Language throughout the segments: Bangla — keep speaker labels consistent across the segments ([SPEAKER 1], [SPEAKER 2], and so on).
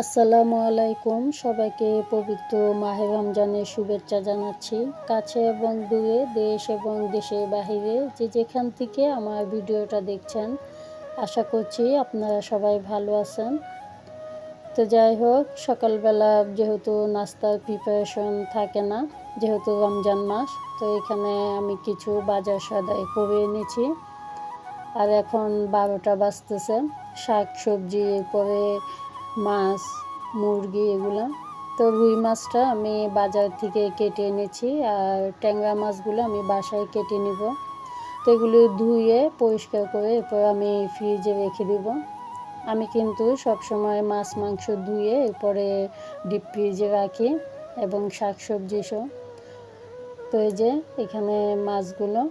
[SPEAKER 1] আসসালামু আলাইকুম। সবাইকে পবিত্র মাহে রমজানের শুভেচ্ছা জানাচ্ছি। কাছে এবং দূরে, দেশ এবং দেশের বাহিরে যে যেখান থেকে আমার ভিডিওটা দেখছেন, আশা করছি আপনারা সবাই ভালো আছেন। তো যাই হোক, সকালবেলা যেহেতু নাস্তার প্রিপারেশন থাকে না, যেহেতু রমজান মাস, তো এখানে আমি কিছু বাজার সদাই করে এনেছি। আর এখন বারোটা বাজতেছে। শাক সবজি এরপরে মাছ, মুরগি এগুলো। তো রুই মাছটা আমি বাজার থেকে কেটে এনেছি আর ট্যাংরা মাছগুলো আমি বাসায় কেটে নিব। তো এগুলো ধুয়ে পরিষ্কার করে এরপর আমি ফ্রিজে রেখে দিব। আমি কিন্তু সবসময় মাছ, মাংস ধুয়ে এরপরে ডিপ ফ্রিজে রাখি এবং শাক সবজি সব তো এই যে এখানে মাছগুলো।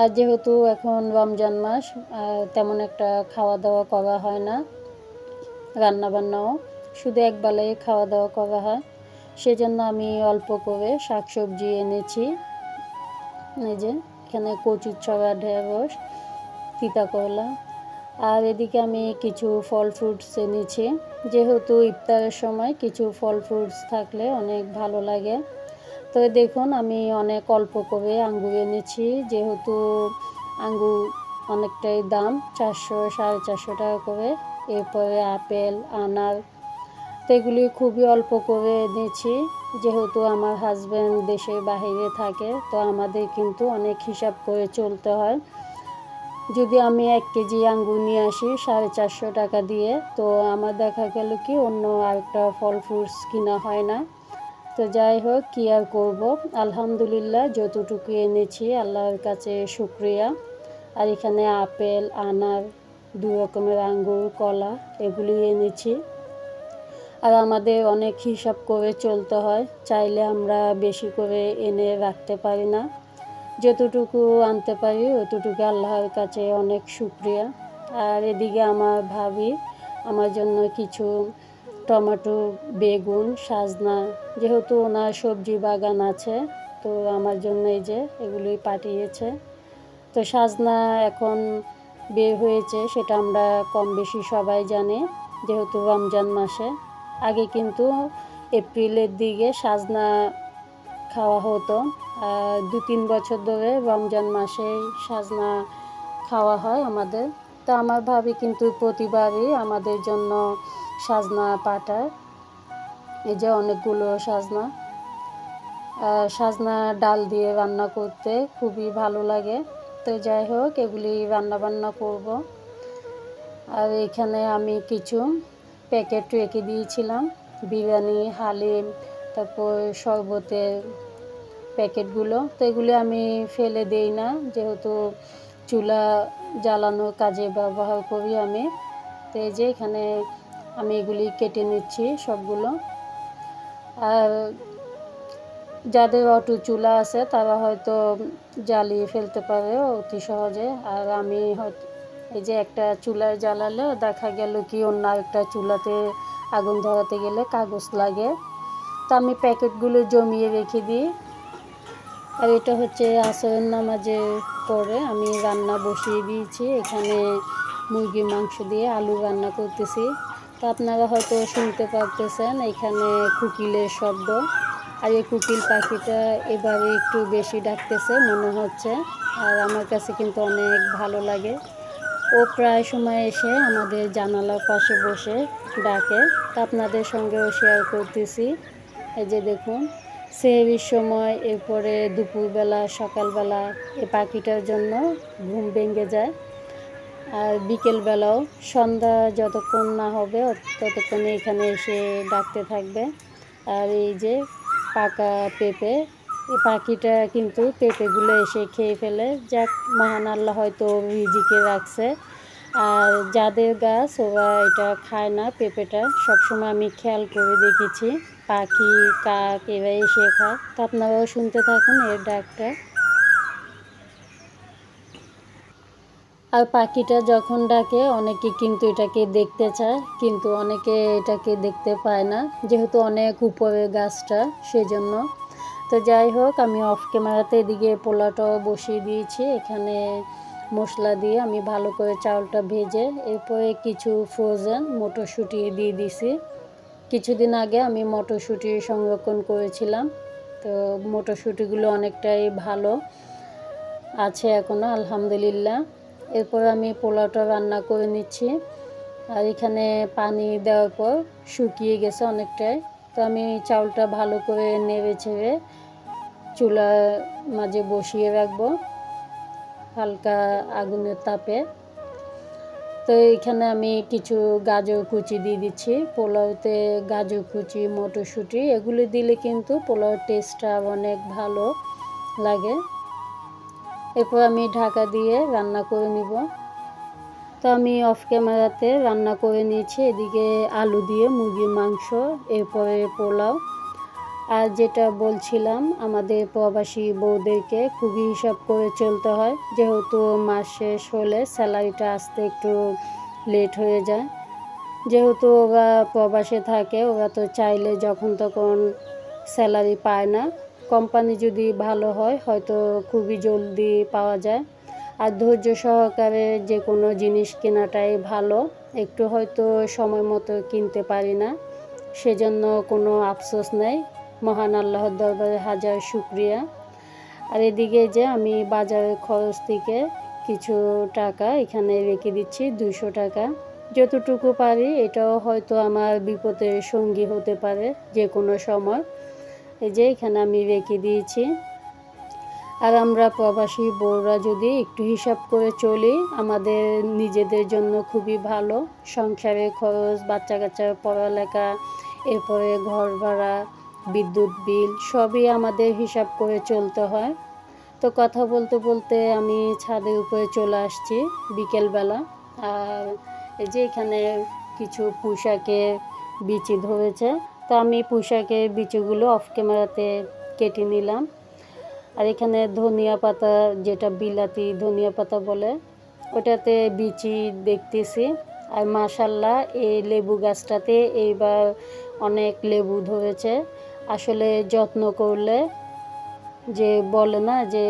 [SPEAKER 1] আর যেহেতু এখন রমজান মাস তেমন একটা খাওয়া দাওয়া করা হয় না। রান্না বান্নাও শুধু একবেলায় খাওয়া দাওয়া করা হয়। সেজন্য আমি অল্প করে শাক সবজি এনেছি। এই যে, এখানে কচুর ছড়া, ঢেঁড়স তিতা করলা আর এদিকে আমি কিছু ফল ফ্রুটস এনেছি। যেহেতু ইফতারের সময় কিছু ফল ফ্রুটস থাকলে অনেক ভালো লাগে। তো দেখুন, আমি অনেক অল্প করে আঙ্গুর এনেছি। যেহেতু আঙ্গুর অনেকটাই দাম, চারশো, সাড়ে চারশো টাকা করে। এরপরে আপেল, আনার তো এগুলি খুবই অল্প করে এনেছি। যেহেতু আমার হাজব্যান্ড দেশের বাহিরে থাকে, তো আমাদের কিন্তু অনেক হিসাব করে চলতে হয়। যদি আমি এক কেজি আঙ্গুর নিয়ে আসি, সাড়ে চারশো টাকা দিয়ে, তো আমার দেখা গেল কি, অন্য আরেকটা ফল ফ্রুটস কিনা হয় না। তো যাই হোক, কী আর করব? আলহামদুলিল্লাহ, যতটুকু এনেছি, আল্লাহর কাছে শুক্রিয়া। আর এখানে আপেল, আনার দু রকমের আঙ্গুর, কলা এগুলি এনেছি। আর আমাদের অনেক হিসাব করে চলতে হয়, চাইলে আমরা বেশি করে এনে রাখতে পারি না। যতটুকু আনতে পারি অতটুকু আল্লাহর কাছে অনেক শুক্রিয়া। আর এদিকে আমার ভাবি, আমার জন্য কিছু টমেটো, বেগুন, সাজনা, যেহেতু ওনার সবজি বাগান আছে, তো আমার জন্য এই যে এগুলোই পাঠিয়েছে। তো সাজনা এখন বের হয়েছে, সেটা আমরা কম বেশি সবাই জানি, যেহেতু রমজান মাসে। আগে কিন্তু এপ্রিলের দিকে সাজনা খাওয়া হতো। দু তিন বছর ধরে রমজান মাসে সাজনা খাওয়া হয় আমাদের। তো আমার ভাবি কিন্তু প্রতিবারই আমাদের জন্য সাজনা পাঠায়। এই যে অনেকগুলো সাজনা। সাজনা ডাল দিয়ে রান্না করতে খুবই ভালো লাগে। তো যাই হোক, এগুলি রান্না বান্না করব। আর এখানে আমি কিছু প্যাকেট রেখে দিয়েছিলাম। বিরিয়ানি, হালিম, তারপর শরবতের প্যাকেটগুলো। তো এগুলি আমি ফেলে দেই না, যেহেতু চুলা জ্বালানোর কাজে ব্যবহার করি আমি। তো এই যে এখানে আমি এগুলি কেটে নিচ্ছি সবগুলো। আর যাদের অটো চুলা আছে, তারা হয়তো জ্বালিয়ে ফেলতে পারে অতি সহজে। আর আমি হয়তো এই যে একটা চুলায় জ্বালালে দেখা গেল কি অন্য একটা চুলাতে আগুন ধরাতে গেলে কাগজ লাগে। তো আমি প্যাকেটগুলো জমিয়ে রেখে দিই। আর এটা হচ্ছে আসরের নামাজে পরে আমি রান্না বসিয়ে দিয়েছি। এখানে মুরগি মাংস দিয়ে আলু রান্না করতেছি। তো আপনারা হয়তো শুনতে পারতেছেন, এখানে কুকিলের শব্দ। আর এই কুকিল পাখিটা এবারে একটু বেশি ডাকতেছে, মনে হচ্ছে। আর আমার কাছে কিন্তু অনেক ভালো লাগে। ও প্রায় সময় এসে আমাদের জানালার পাশে বসে ডাকে। তা আপনাদের সঙ্গেও শেয়ার করতেছি। এই যে দেখুন সেহরির সময় এরপরে দুপুরবেলা, সকালবেলা এ পাখিটার জন্য ঘুম ভেঙে যায়। আর বিকেলবেলাও সন্ধ্যা যতক্ষণ না হবে, ততক্ষণে এখানে এসে ডাকতে থাকবে। আর এই যে পাকা পেঁপে, এই পাখিটা কিন্তু পেঁপেগুলো এসে খেয়ে ফেলে। যাক, মহান আল্লাহ হয়তো রিজিকে রাখছে। আর যাদের গাছ, ওরা এটা খায় না পেঁপেটা। সবসময় আমি খেয়াল করে দেখেছি, পাখি, কাক, এরা এসে খায়। তো আপনারাও শুনতে থাকুন এর ডাকটা। আর পাখিটা যখন ডাকে, অনেকে কিন্তু এটাকে দেখতে চায়, কিন্তু অনেকে এটাকে দেখতে পায় না, যেহেতু অনেক উপরে গাছটা, সেজন্য। তো যাই হোক, আমি অফ ক্যামেরাতে এদিকে পোলাটাও বসিয়ে দিয়েছি, এখানে মশলা দিয়ে আমি ভালো করে চাউলটা ভেজে, এরপরে কিছু ফ্রোজেন মটরশুঁটি দিয়ে দিছি। কিছুদিন আগে আমি মটরশুঁটি সংরক্ষণ করেছিলাম, তো মটরশুঁটিগুলো অনেকটাই ভালো আছে এখনও আলহামদুলিল্লাহ। এরপর আমি পোলাওটা রান্না করে নিচ্ছি। আর এখানে পানি দেওয়ার পর শুকিয়ে গেছে অনেকটাই। তো আমি চাউলটা ভালো করে নেড়ে ছেড়ে চুলার মাঝে বসিয়ে রাখব হালকা আগুনের তাপে। তো এখানে আমি কিছু গাজর কুচি দিয়ে দিচ্ছি। পোলাওতে গাজর কুচি, মটরশুঁটি, এগুলি দিলে কিন্তু পোলাওর টেস্টটা অনেক ভালো লাগে। এরপর আমি ঢাকা দিয়ে রান্না করে নিব। তো আমি অফ ক্যামেরাতে রান্না করে নিয়েছি, এদিকে আলু দিয়ে মুরগির মাংস, এরপরে পোলাও। আর যেটা বলছিলাম, আমাদের প্রবাসী বউদেরকে খুবই হিসাব করে চলতে হয়, যেহেতু মাস শেষ হলে স্যালারিটা আসতে একটু লেট হয়ে যায়। যেহেতু ওরা প্রবাসে থাকে, ওরা তো চাইলে যখন তখন স্যালারি পায় না। কোম্পানি যদি ভালো হয়, হয়তো খুবই জলদি পাওয়া যায়। আর ধৈর্য সহকারে যে কোনো জিনিস কেনাটাই ভালো। একটু হয়তো সময় মতো কিনতে পারি না। সেজন্য কোনো আফসোস নেই। মহান আল্লাহর দরবারে হাজার শুক্রিয়া। আর এদিকে যে আমি বাজারের খরচ থেকে কিছু টাকা এখানে রেখে দিচ্ছি দুশো টাকা। যতটুকু পারি, এটাও হয়তো আমার বিপদের সঙ্গী হতে পারে যে কোনো সময়। এই যে এখানে আমি রেখে দিয়েছি। আর আমরা প্রবাসী বউরা যদি একটু হিসাব করে চলি, আমাদের নিজেদের জন্য খুবই ভালো। সংসারের খরচ বাচ্চা কাচ্চার পড়ালেখা, এরপরে ঘর ভাড়া, বিদ্যুৎ বিল, সবই আমাদের হিসাব করে চলতে হয়। তো কথা বলতে বলতে আমি ছাদের উপরে চলে আসছি বিকেলবেলা। আর এই যে এখানে কিছু পোশাকের বিচি ধরেছে। তো আমি পোশাকের বিচিগুলো অফ ক্যামেরাতে কেটে নিলাম। আর এখানে ধনিয়া পাতা, যেটা বিলাতি ধনিয়া পাতা বলে, ওটাতে বিচি দেখতেছি। আর মাশাল্লাহ, এই লেবু গাছটাতে এইবার অনেক লেবু ধরেছে। আসলে যত্ন করলে যে বলে না যে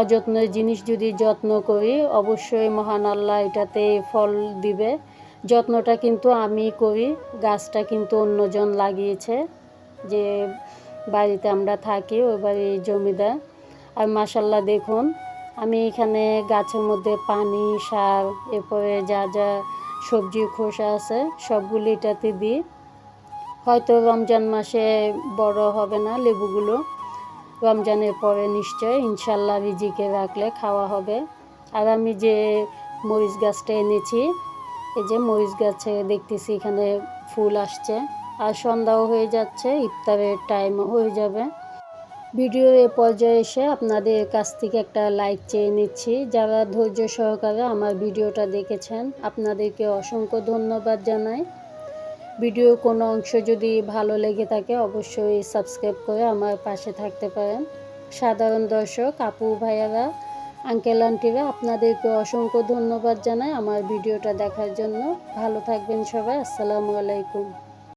[SPEAKER 1] অযত্নের জিনিস যদি যত্ন করি, অবশ্যই মহান আল্লাহ এটাতে ফল দিবে। যত্নটা কিন্তু আমি করি, গাছটা কিন্তু অন্যজন লাগিয়েছে, যে বাড়িতে আমরা থাকি, ওই বাড়ির জমিদার। আর মাসাল্লাহ দেখুন, আমি এখানে গাছের মধ্যে পানি, সার, এরপরে যা যা সবজি, খোসা আছে, সবগুলি এটাতে দিই। হয়তো রমজান মাসে বড় হবে না লেবুগুলো, রমজানের পরে নিশ্চয় ইনশাল্লাহ রিজিকে রাখলে খাওয়া হবে। আর আমি যে মরিচ গাছটা এনেছি এই যে মরিচ গাছে দেখতেছি এখানে ফুল আসছে, আর সন্ধ্যাও হয়ে যাচ্ছে, ইফতারের টাইম হয়ে যাবে। ভিডিও এ পর্যায়ে এসে আপনাদের কাছ থেকে একটা লাইক চেয়ে নিচ্ছি। যারা ধৈর্য সহকারে আমার ভিডিওটা দেখেছেন, আপনাদেরকে অসংখ্য ধন্যবাদ জানাই। ভিডিওর কোনো অংশ যদি ভালো লেগে থাকে, অবশ্যই সাবস্ক্রাইব করে আমার পাশে থাকতে পারেন। সাধারণ দর্শক, আপু ভাইয়ারা আঙ্কেল, আন্টিরা, আপনাদেরকে অসংখ্য ধন্যবাদ জানাই আমার ভিডিওটা দেখার জন্য। ভালো থাকবেন সবাই, আসসালামু আলাইকুম।